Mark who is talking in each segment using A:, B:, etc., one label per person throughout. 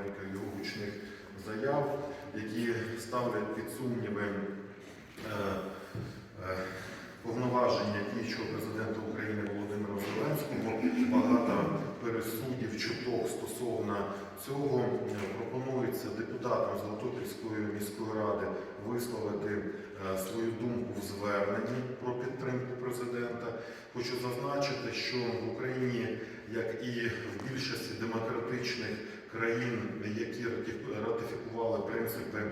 A: і гучних заяв, які ставлять під сумніви е, е, повноваження діючого президента України Володимира Зеленського. Багато пересудів чуток стосовно цього пропонується депутатам Золотопільської міської ради висловити е, свою думку в зверненні про підтримку президента. Хочу зазначити, що в Україні, як і в більшості демократичних країн, які ратифікували принципи е,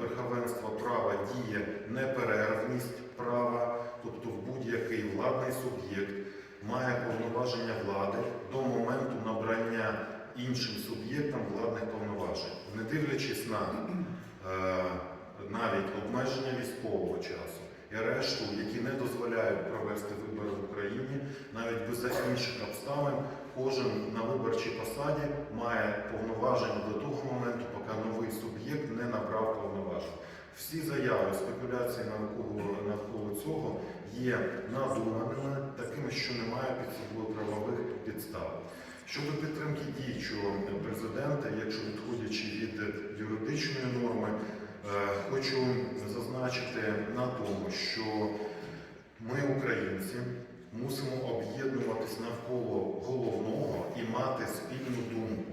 A: верховенства права, діє неперервність права, тобто в будь-який владний суб'єкт має повноваження влади до моменту набрання іншим суб'єктам владних повноважень, не дивлячись на е, навіть обмеження військового часу і решту, які не дозволяють провести вибори в Україні, навіть без інших обставин, кожен на виборчій посаді має повноваження до того моменту, поки новий суб'єкт не набрав повноважень. Всі заяви, спекуляції навколо, навколо цього є надуманими, такими, що немає під собою правових підстав. Щодо підтримки діючого президента, якщо відходячи від юридичної норми, хочу зазначити на тому, що ми, українці, мусимо об'єднуватись навколо головного і мати спільну думку.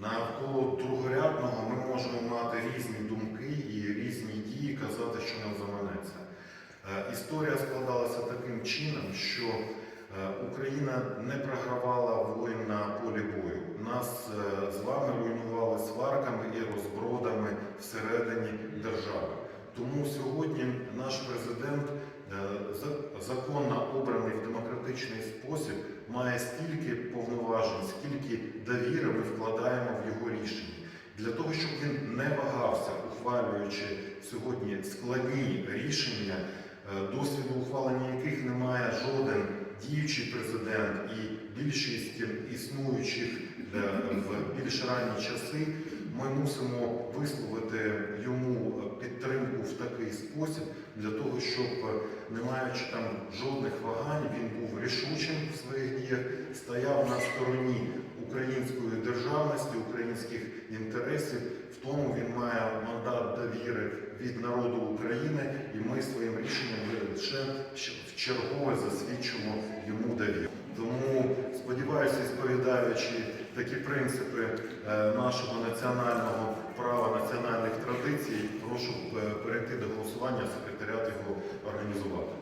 A: Навколо другорядного ми можемо мати різні думки і різні дії, казати, що нам заманеться. Е, Історія складалася таким чином, що е, Україна не програвала воїн на полі бою. Нас е, з вами руйнували сварками і розбродами всередині держави. Тому сьогодні наш президент, е, законно обраний в демократичний спосіб, має стільки повноважень, скільки довіри ми вкладаємо в його рішення. Для того, щоб він не вагався, ухвалюючи сьогодні складні рішення, е, досвіду ухвалення яких немає жоден діючий президент і більшість існуючих е, в більш ранні часи, ми мусимо висловити йому підтримку в такий спосіб для того, щоб, е, не маючи там жодних вагань, він був рішучим в своїх діях, стояв на стороні української державності, українських інтересів. В тому він має мандат довіри від народу України, і ми своїм рішенням лише в чергове засвідчимо йому довіру. Тому сподіваюся, сповідаючи такі принципи е, нашого національного права, національних традицій, прошу е, перейти до голосування, секретаріат його організувати.